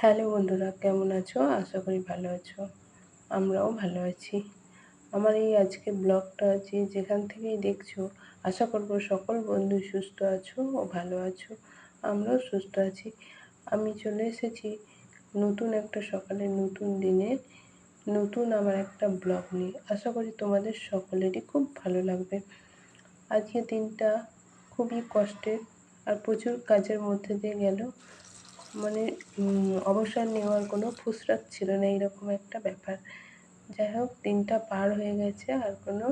Hello বন্ধুরা, কেমন আছো? আশা করি ভালো আছো। আমরাও ভালো আছি। আমার এই আজকে ব্লগটা যে যেখান থেকেই দেখছ, আশা করব সকল বন্ধু সুস্থ আছো ও ভালো আছো। আমরাও সুস্থ আছি। আমি চলে এসেছি নতুন একটা সকালে নতুন দিনে, নতুন আমার একটা ব্লগ নিয়ে। আশা করি তোমাদের সকলেরই খুব ভালো লাগবে। আজকে দিনটা খুবই কষ্টের আর প্রচুর কাজের মধ্যে দিয়ে গেল। মানে অবসর নেওয়ার কোনো ফুসরাত ছিল না, এইরকম একটা ব্যাপার। যাই হোক, দিনটা পার হয়ে গেছে, আর কোনো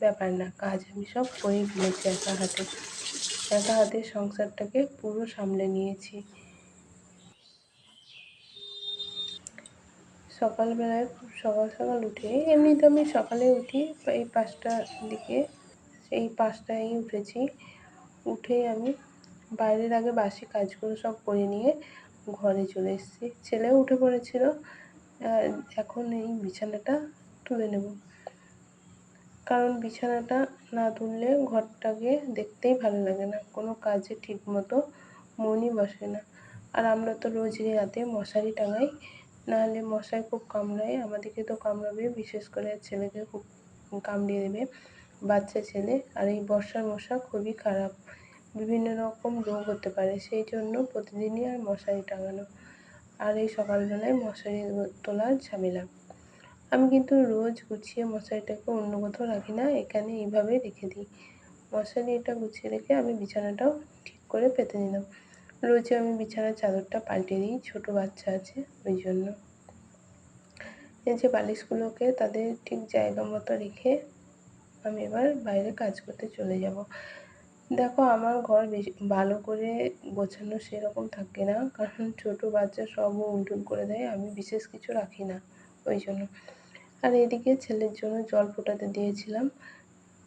ব্যাপার না, কাজ আমি সব করেই ফেলেছি একা হাতে। একা হাতে সংসারটাকে পুরো সামলে নিয়েছি। সকালবেলায় খুব সকাল সকাল উঠে এমনিতে আমি সকালে উঠি, এই পাঁচটার দিকে, সেই পাঁচটায় উঠেছি। উঠে আমি বাইরের আগে বাসি কাজগুলো সব করে নিয়ে ঘরে চলে এসেছি। ছেলেও উঠে পড়েছিল এখন এই বিছানাটা তুলে নেব। কারণ বিছানাটা না তুললে ঘরটাকে দেখতেই ভালো লাগে না। কোনো কাজে ঠিক মতো মনই বসে না। আর আমরা তো রোজ রাতে মশারি টাঙাই, নাহলে মশাই খুব কামড়ায়। আমাদেরকে তো কামড়াবে, বিশেষ করে ছেলেকে খুব কামড়িয়ে দেবে, বাচ্চা ছেলে। আর এই বর্ষার মশা খুবই খারাপ। বিভিন্ন রকম রোগ হতে পারে, সেই জন্য প্রতিদিনই আর মশারি টাঙানো। আর এই সকালবেলায় মশারি তোলার ঝামেলা। আমি কিন্তু রোজ গুছিয়ে মশারিটাকে অন্য কোথাও রাখি না, এখানে এইভাবে রেখে দিই। মশারিটা গুছিয়ে রেখে আমি বিছানাটাও ঠিক করে পেতে নিলাম। রোজই আমি বিছানার চাদরটা পাল্টে দিই, ছোট বাচ্চা আছে ওই জন্য। এই যে বালিশগুলোকে তাদের ঠিক জায়গা মতো রেখে আমি এবার বাইরে কাজ করতে চলে যাব। দেখো, আমার ঘর বেশি, ভালো করে গোছানো সেরকম থাকে না। কারণ ছোটো বাচ্চা সব উল্টুল করে দেয়, আমি বিশেষ কিছু রাখি না ওই জন্য। আর এদিকে ছেলের জন্য জল ফোটাতে দিয়েছিলাম,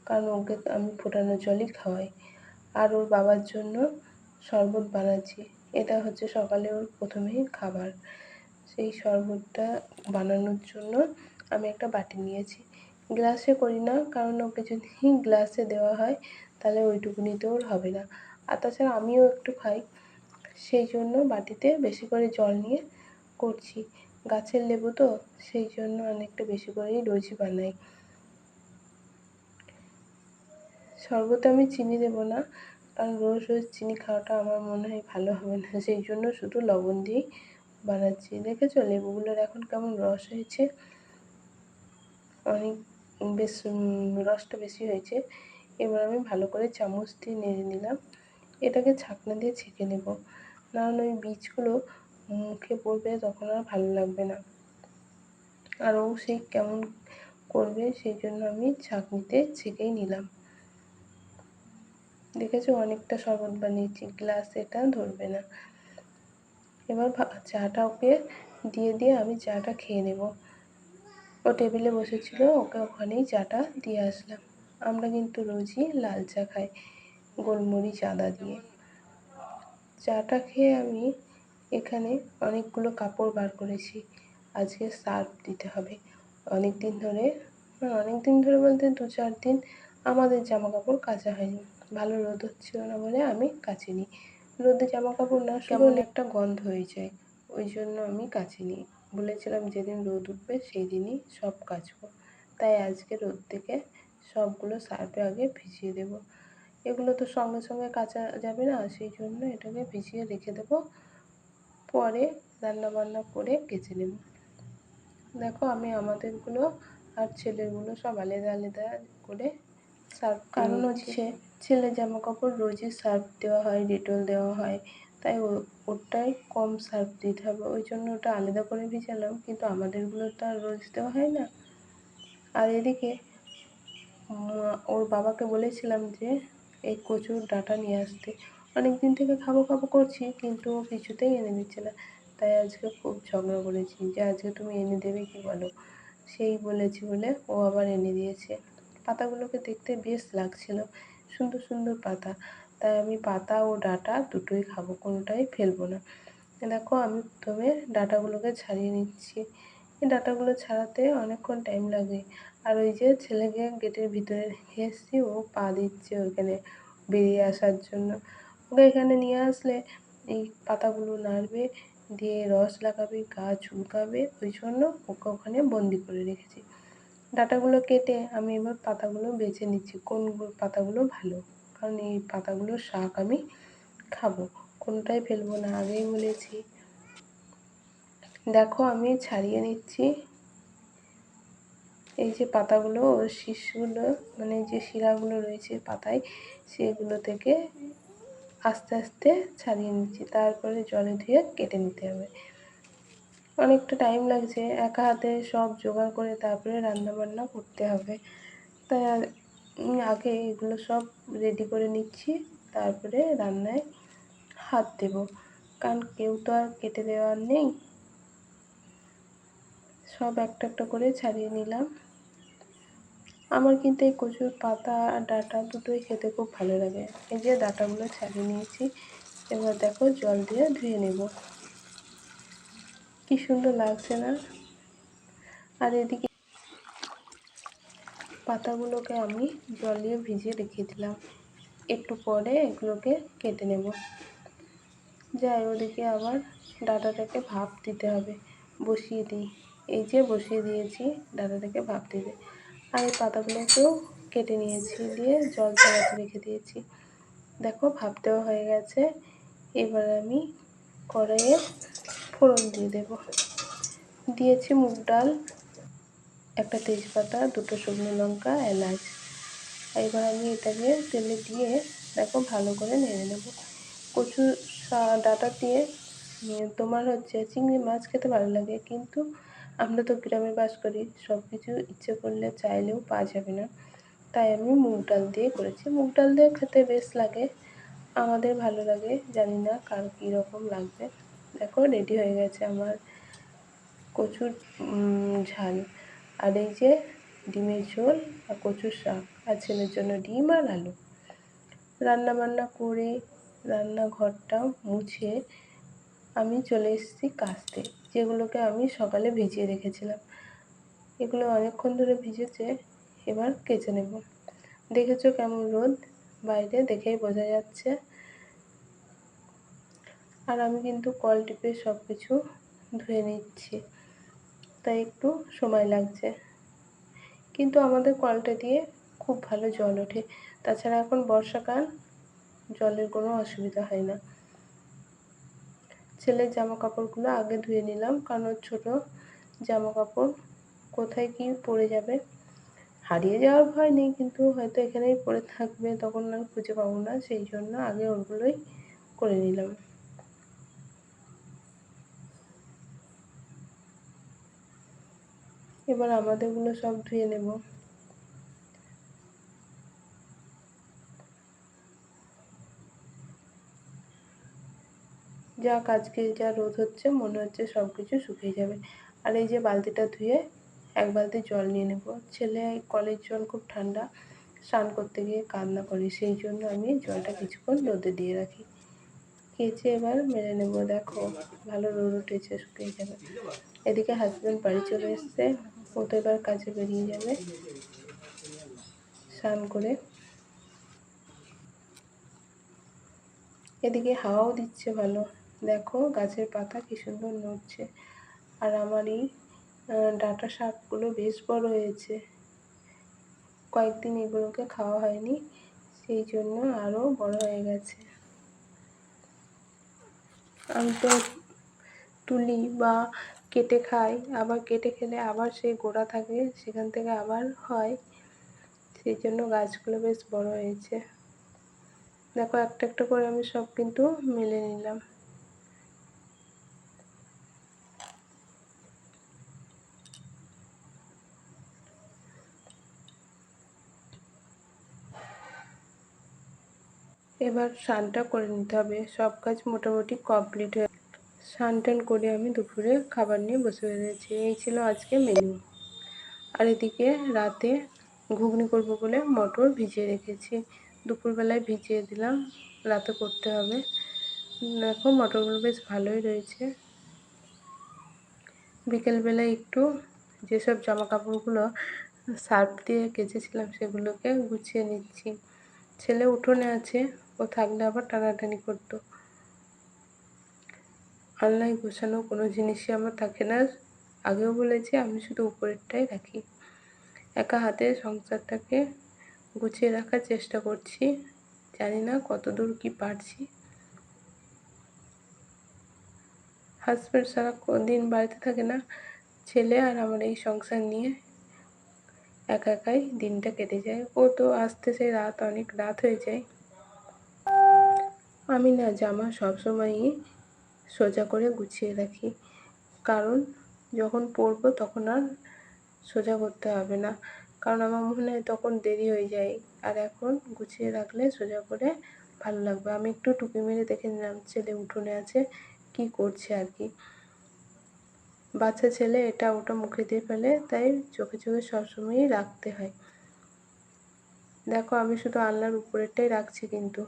কারণ ওকে আমি ফোটানো জলই খাওয়াই। আর ওর বাবার জন্য শরবত বানাচ্ছি। এটা হচ্ছে সকালে ওর প্রথমেই খাবার। সেই শরবতটা বানানোর জন্য আমি একটা বাটি নিয়েছি। গ্লাসে করি না, কারণ ওকে যদি গ্লাসে দেওয়া হয়। তাহলে ওইটুকুনিতে ওর হবে না। আর তাছাড়া আমিও একটু খাই, সেই জন্য বাটিতে বেশি করে জল নিয়ে করছি। গাছের লেবু তো, সেই জন্য অনেকটা বেশি করেই রোজই বানাই। শরবতে আমি চিনি দেবো না, কারণ রোজ রোজ চিনি খাওয়াটা আমার মনে হয় ভালো হবে না, সেই জন্য শুধু লবণ দিয়েই বানাচ্ছি। দেখেছ? লেবুগুলোর এখন কেমন রস হয়েছে। অনেক বেশ রসটা বেশি হয়েছে। এবার আমি ভালো করে চামচ দিয়ে নেড়ে নিলাম। এটাকে ছাকনা দিয়ে ছেঁকে নেব। নাহলে ওই বীজগুলো মুখে পড়বে, তখন আর ভালো লাগবে না। আর ও সেই কেমন করবে, সেই জন্য আমি ছাঁকনিতে ছেঁকেই নিলাম। দেখেছ? অনেকটা শরবত বানিয়েছি, গ্লাস এটা ধরবে না। এবার চাটা ওকে দিয়ে দিয়ে আমি চাটা খেয়ে নেব। ও টেবিলে বসেছিল, ওকে ওখানেই চাটা দিয়ে আসলাম। আমরা কিন্তু রোজই লাল চা খাই গোলমরিচ আদা দিয়ে। চাটা খেয়ে আমি এখানে অনেকগুলো কাপড় বার করেছি আজকে সার্ফ দিতে হবে। অনেক দিন ধরে অনেক দিন ধরে বলতে দু চার দিন আমাদের জামা কাপড় কাচা হয়নি। ভালো রোদ হচ্ছিল না বলে আমি কাচিনি। রোদে জামা কাপড় না কেমন? একটা গন্ধ হয়ে যায় ওই জন্য আমি কাচিনি। বলেছিলাম যেদিন রোদ উঠবে সেই দিনই সব কাচবো। তাই আজকে রোদ থেকে সবগুলো সার্ফে আগে ভিজিয়ে দেব। এগুলো তো সঙ্গে সঙ্গে কাচা যাবে না সেই জন্য এটাকে ভিজিয়ে রেখে দেব। পরে রান্না বান্না করে কেচে নেব। দেখো আমি আমাদেরগুলো আর ছেলেগুলো সব আলাদা আলাদা করে সার্ফ কারণ হচ্ছে ছেলে জামা কাপড় রোজই সার্ফ দেওয়া হয় ডেটল দেওয়া হয় তাই ওটাই কম সার্ফ দিতে হবে। ওই জন্য ওটা আলাদা করে ভিজালাম কিন্তু আমাদেরগুলো তো আর রোজ দেওয়া হয় না। আর এদিকে ওর বাবাকে বলেছিলাম যে, এই কচুর ডাঁটা নিয়ে আসতে। অনেক দিন থেকে খাব খাব করছি, কিন্তু ও কিছুতেই এনে দিচ্ছে না। তাই আজকে খুব ঝগড়া করেছি যে, আজকে তুমি এনে দেবে কি বলো? সেই বলেছি বলে ও আবার এনে দিয়েছে। পাতাগুলোকে দেখতে বেশ লাগছিল, সুন্দর সুন্দর পাতা। তাই আমি পাতা ও ডাটা দুটোই খাব, কোনোটাই ফেলব না। দেখো, আমি প্রথমে ডাটাগুলোকে ছাড়িয়ে নিচ্ছি। এই ডাঁটাগুলো ছাড়াতে অনেকক্ষণ টাইম লাগে। আর ওই যে ছেলেকে গেটের ভিতরে রেখে এসেছি, ও পা দিচ্ছে ওইখানে বেরিয়ে আসার জন্য। ওকে এখানে নিয়ে আসলে এই পাতাগুলো নাড়বে, দিয়ে রস লাগাবে, গা চুলকাবে, ওই জন্য ওকে ওখানে বন্দি করে রেখেছি। ডাটাগুলো কেটে আমি এবার পাতাগুলো বেছে নিচ্ছি, কোন পাতাগুলো ভালো, কারণ এই পাতাগুলোর শাক আমি খাব, কোনটাই ফেলব না আগেই বলেছি। দেখো আমি ছাড়িয়ে নিচ্ছি। এই যে পাতাগুলো শীষগুলো মানে যে শিরাগুলো রয়েছে পাতায়, সেগুলো থেকে আস্তে আস্তে ছাড়িয়ে নিচ্ছি। তারপরে জলে ধুয়ে কেটে নিতে হবে। অনেকটা টাইম লাগছে, একা হাতে সব জোগাড় করে তারপরে রান্নাবান্না করতে হবে। তাই আগে এগুলো সব রেডি করে নিচ্ছি, তারপরে রান্নায় হাত দেব। কারণ কেউ তো আর কেটে দেওয়ার নেই। সব একটা একটা করে ছাড়িয়ে নিলাম। আমার কিন্তু এই কচুর পাতা আর ডাঁটা দুটোই খেতে খুব ভালো লাগে। এই যে ডাটাগুলো ছাড়িয়ে নিয়েছি, এবার দেখো জল দিয়ে ধুয়ে নেব। কি সুন্দর লাগছে না? আর এদিকে পাতাগুলোকে আমি জল দিয়ে ভিজিয়ে রেখে দিলাম। একটু পরে এগুলোকে কেটে নেব। যাই, ওদিকে আবার ডাটাটাকে ভাপ দিতে হবে, বসিয়ে দিই। এই যে বসিয়ে দিয়েছি ডাটাটাকে ভাপ দিতে আর এই পাতাগুলোকেও কেটে নিয়েছি, দিয়ে জল ঝরাতে রেখে দিয়েছি। দেখো ভাপ দেওয়া হয়ে গেছে। এবার আমি কড়াইয়ে ফোড়ন দিয়ে দেব। দিয়েছি মুগ ডাল, একটা তেজপাতা, দুটো শুকনো লঙ্কা, এলাচ। এবার আমি এটাকে তেলে দিয়ে দেখো ভালো করে নেড়ে নেব। কচু ডাটা দিয়ে তোমার হচ্ছে চিংড়ি মাছ খেতে ভালো লাগে, কিন্তু আমরা তো গ্রামে বাস করি সব কিছু ইচ্ছে করলে চাইলেও পাওয়া যাবে না। তাই আমি মুগ ডাল দিয়ে করেছি। মুগ ডাল দিয়ে খেতে বেশ লাগে, আমাদের ভালো লাগে, জানি না কার কীরকম লাগবে। দেখো রেডি হয়ে গেছে আমার কচুর ঝাল। আর এই যে ডিমের ঝোল আর কচুর শাক আর ছেলের জন্য ডিম আর আলু। রান্না বান্না করে রান্নাঘরটা মুছে আমি চলে এসেছি কাস্তে। যেগুলোকে আমি সকালে ভিজিয়ে রেখেছিলাম। এগুলো অনেকক্ষণ ধরে ভিজেছে, এবার কেচে নেব। দেখেছ কেমন রোদ? বাইরে দেখেই বোঝা যাচ্ছে। আর আমি কিন্তু কল টিপে সব কিছু ধুয়ে নিচ্ছি, তাই একটু সময় লাগছে। কিন্তু আমাদের কলটা দিয়ে খুব ভালো জল ওঠে। তাছাড়া এখন বর্ষাকাল, জলের কোনো অসুবিধা হয় না। ছেলের জামা কাপড়গুলো আগে ধুয়ে নিলাম, কারণ ছোটো জামা কাপড় কোথায় কি পড়ে যাবে? হারিয়ে যাওয়ার ভয় নেই, কিন্তু হয়তো এখানেই পড়ে থাকবে, তখন আর খুঁজে পাবো না, সেই জন্য আগে ওগুলোই করে নিলাম। এবার আমাদেরগুলো সব ধুয়ে নেব। যা আজকে যা রোদ হচ্ছে, মনে হচ্ছে সব কিছু শুকিয়ে যাবে। আর এই যে বালতিটা ধুয়ে এক বালতি জল নিয়ে নেব। ছেলে কলের জল খুব ঠান্ডা, স্নান করতে গিয়ে কান্না করে, সেই জন্য আমি জলটা কিছুক্ষণ রোদে দিয়ে রাখি। কেচে এবার মেরে নেব, দেখো, ভালো রোদ উঠেছে, শুকিয়ে যাবে। এদিকে হাজব্যান্ড বাড়ি চলে এসছে, ও তো এবার কাজে বেরিয়ে যাবে। স্নান করে এদিকে হাওয়াও দিচ্ছে ভালো। দেখো গাছের পাতা কি সুন্দর নড়ছে। আর আমার এই ডাঁটা শাকগুলো বেশ বড় হয়েছে। কয়েকদিন এগুলোকে খাওয়া হয়নি, সেই জন্য আরও বড় হয়ে গেছে। আমি তো তুলি বা কেটে খাই, আবার কেটে খেলে আবার সেই গোড়া থাকে, সেখান থেকে আবার হয়। সেই জন্য গাছগুলো বেশ বড় হয়েছে। দেখো একটা একটা করে আমি সব কিন্তু মেলে নিলাম। এবার স্নানটা করে নিতে হবে। সব কাজ মোটামুটি কমপ্লিট হয়ে স্নান টান করে আমি দুপুরে খাবার নিয়ে বসে গেছি এই ছিল আজকে মেনু আর এদিকে রাতে ঘুগনি করব বলে মটর ভিজিয়ে রেখেছি। দুপুরবেলায় ভিজিয়ে দিলাম, রাতে করতে হবে। দেখো মটরগুলো বেশ ভালোই রয়েছে। বিকেলবেলায় একটু যেসব জামা কাপড়গুলো সার্ফ দিয়ে কেচেছিলাম সেগুলোকে গুছিয়ে নিচ্ছি। ছেলে উঠোনে আছে ও থাকলে আবার টানাটানি করতো। আলনায় গোছানো কোনো জিনিসই আমার থাকে না। আগেও বলেছি, আমি শুধু উপরেরটাই রাখি। একা হাতে সংসারটাকে গুছিয়ে রাখার চেষ্টা করছি। জানি না কতদূর কি পারছি। হাজব্যান্ড সারা দিন বাড়িতে থাকে না। ছেলে আর আমার এই সংসার নিয়ে একা একাই দিনটা কেটে যায়। ও তো আসতে সেই রাত অনেক রাত হয়ে যায়। আমি না জামা সবসময়ই সোজা করে গুছিয়ে রাখি। কারণ যখন পরবো তখন আর সোজা করতে হবে না। কারণ আমার মনে হয় তখন দেরি হয়ে যায়। আর এখন গুছিয়ে রাখলে সোজা করে ভালো লাগবে। আমি একটু টুকি মেরে দেখে নিলাম, ছেলে উঠোনে আছে, কি করছে আর কি। বাচ্চা ছেলে এটা ওটা মুখে দিয়ে ফেলে, তাই চোখে চোখে সবসময়ই রাখতে হয়। দেখো আমি শুধু আলনার উপরেরটাই রাখছি কিন্তু।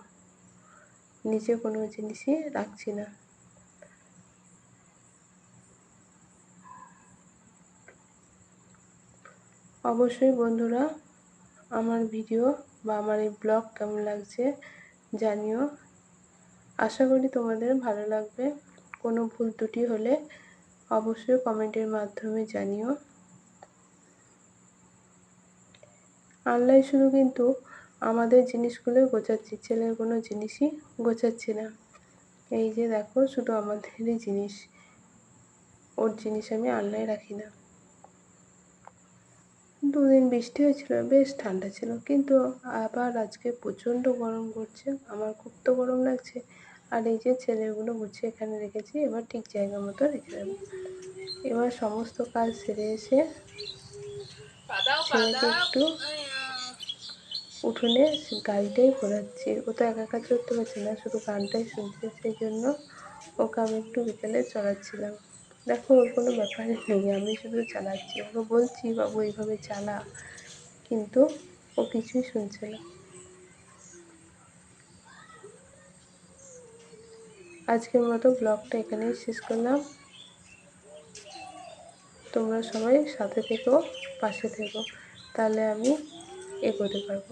নিচে কোনো জিনিসই রাখছি না। অবশ্যই বন্ধুরা, আমার ভিডিও বা আমার এই ব্লগ কেমন লাগছে জানিও। আশা করি তোমাদের ভালো লাগবে। কোনো ভুল ত্রুটি হলে অবশ্যই কমেন্টের মাধ্যমে জানিও। অনলাইন শুধু কিন্তু আমাদের জিনিসগুলো গোছাচ্ছি ছেলের কোনো জিনিসই গোছাচ্ছি না। এই যে দেখো শুধু আমাদেরই জিনিস। ওর জিনিস আমি আলনায় রাখি না। দুদিন বৃষ্টি হয়েছিল বেশ ঠান্ডা ছিল। কিন্তু আবার আজকে প্রচণ্ড গরম করছে আমার খুব তো গরম লাগছে। আর এই যে ছেলেগুলো গুছিয়ে এখানে রেখেছি এবার ঠিক জায়গা মতো রেখে দেবো। এবার সমস্ত কাজ সেরে এসে ছেলেকে একটু উঠোনে গাড়িটাই ঘোরাচ্ছি। ও তো একা একা চড়তে পারছে না, শুধু গানটাই শুনছে সেই জন্য ওকে আমি একটু বিকেলে চড়াচ্ছিলাম। দেখো, ওর কোনো ব্যাপারই নেই, আমি শুধু চালাচ্ছি। ওকে বলছি, বাবু, এইভাবে চালা। কিন্তু ও কিছুই শুনছে না। আজকের মতো ব্লগটা এখানেই শেষ করলাম। তোমরা সবাই সাথে থেকো, পাশে থেকো। তাহলে আমি এগোতে পারব।